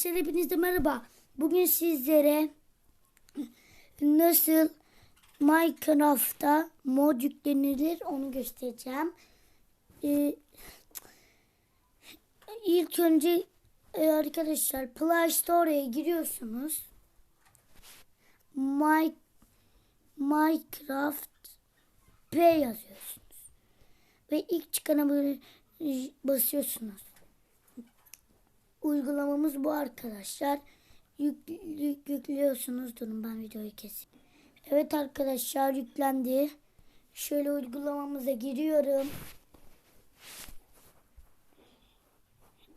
Arkadaşlar hepinize merhaba. Bugün sizlere nasıl Minecraft'ta mod yüklenilir onu göstereceğim. Ee, ilk önce e, arkadaşlar Play Store'ya giriyorsunuz. My, Minecraft P yazıyorsunuz. Ve ilk çıkana böyle e, basıyorsunuz uygulamamız bu arkadaşlar. Yük, yük- yüklüyorsunuz. Durun ben videoyu keseyim. Evet arkadaşlar yüklendi. Şöyle uygulamamıza giriyorum.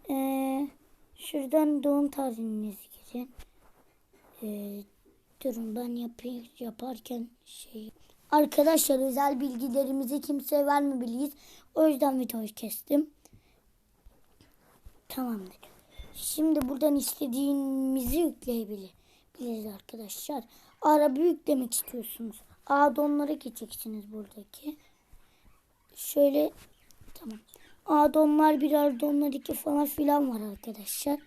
Ee, şuradan doğum tarihinizi girin. Ee, durun ben yapayım, yaparken şey... Arkadaşlar özel bilgilerimizi kimseye vermemeliyiz. O yüzden videoyu kestim. Tamamdır. Şimdi buradan istediğimizi yükleyebiliriz arkadaşlar. Araba yüklemek istiyorsunuz. Addonlara geçeceksiniz buradaki. Şöyle tamam. Addonlar bir addonlar iki falan filan var arkadaşlar.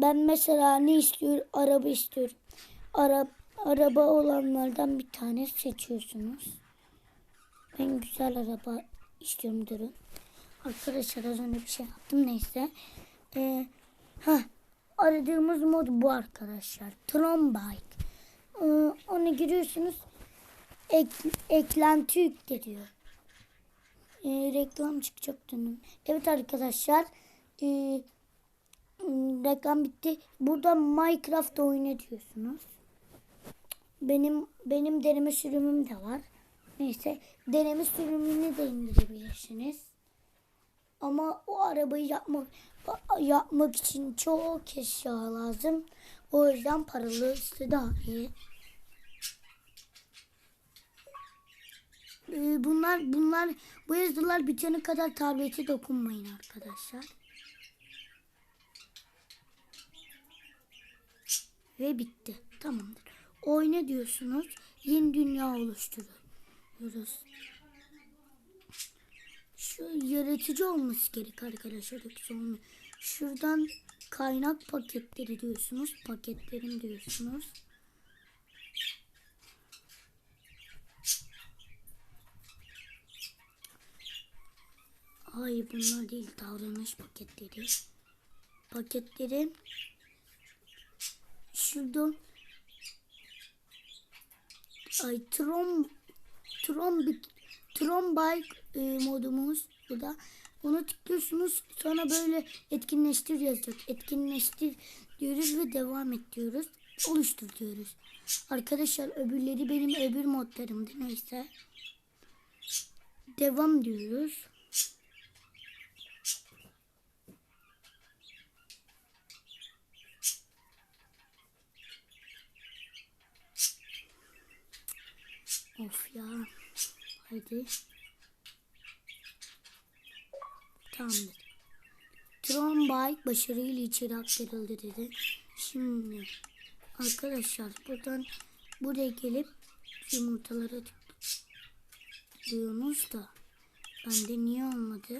Ben mesela ne istiyorum? Araba istiyorum. Ara, araba olanlardan bir tane seçiyorsunuz. Ben güzel araba istiyorum durun. Arkadaşlar az önce bir şey yaptım neyse. Ee, aradığımız mod bu arkadaşlar. Tron Bike. Ee, onu giriyorsunuz. Ek, eklenti yükle diyor. Ee, reklam çıkacak dönüm. Evet arkadaşlar. hmm, reklam bitti. Burada Minecraft oyna diyorsunuz. Benim benim deneme sürümüm de var. Neyse deneme sürümünü de indirebilirsiniz. Ama o arabayı yapmak yapmak için çok eşya lazım. O yüzden paralısı daha iyi. Ee, Bunlar bunlar bu yazılar bitene kadar tablete dokunmayın arkadaşlar. Ve bitti. Tamamdır. Oyna diyorsunuz. Yeni dünya oluşturuyoruz. Şu yaratıcı olması gerek arkadaşlar. Yoksa olmuyor. Şuradan kaynak paketleri diyorsunuz. Paketlerim diyorsunuz. Hayır bunlar değil davranış paketleri. Paketleri şurada ay Tron Tron Tron Bike e, modumuz burada. Onu tıklıyorsunuz. Sonra böyle etkinleştir yazacak. Etkinleştir diyoruz ve devam et diyoruz. Oluştur diyoruz. Arkadaşlar öbürleri benim öbür modlarımdı neyse. Devam diyoruz. Of ya. Hadi. Tamamdır. Tron Bike başarıyla içeri aktarıldı dedi. Şimdi arkadaşlar buradan buraya gelip yumurtalara tıklıyorsunuz da bende niye olmadı?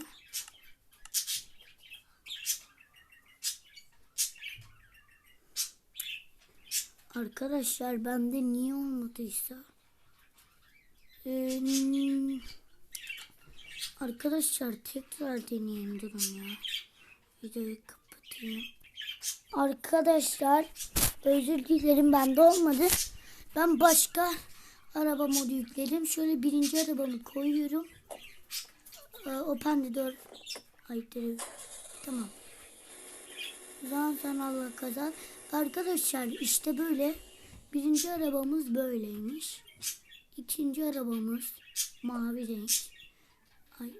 Arkadaşlar bende niye olmadıysa ee, Arkadaşlar tekrar deneyelim durun ya. Videoyu kapatayım. Arkadaşlar özür dilerim bende olmadı. Ben başka araba modu yükledim. Şöyle birinci arabamı koyuyorum. Ee, Open the door. Ay. Tamam. Zaman sen Allah kazan. Arkadaşlar işte böyle. Birinci arabamız böyleymiş. İkinci arabamız mavi renk. Ay,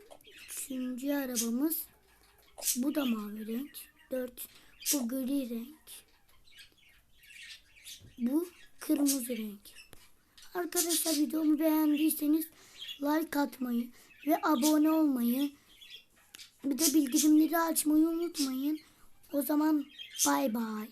üçüncü arabamız bu da mavi renk. Dört bu gri renk. Bu kırmızı renk. Arkadaşlar videomu beğendiyseniz like atmayı ve abone olmayı bir de bildirimleri açmayı unutmayın. O zaman bay bay.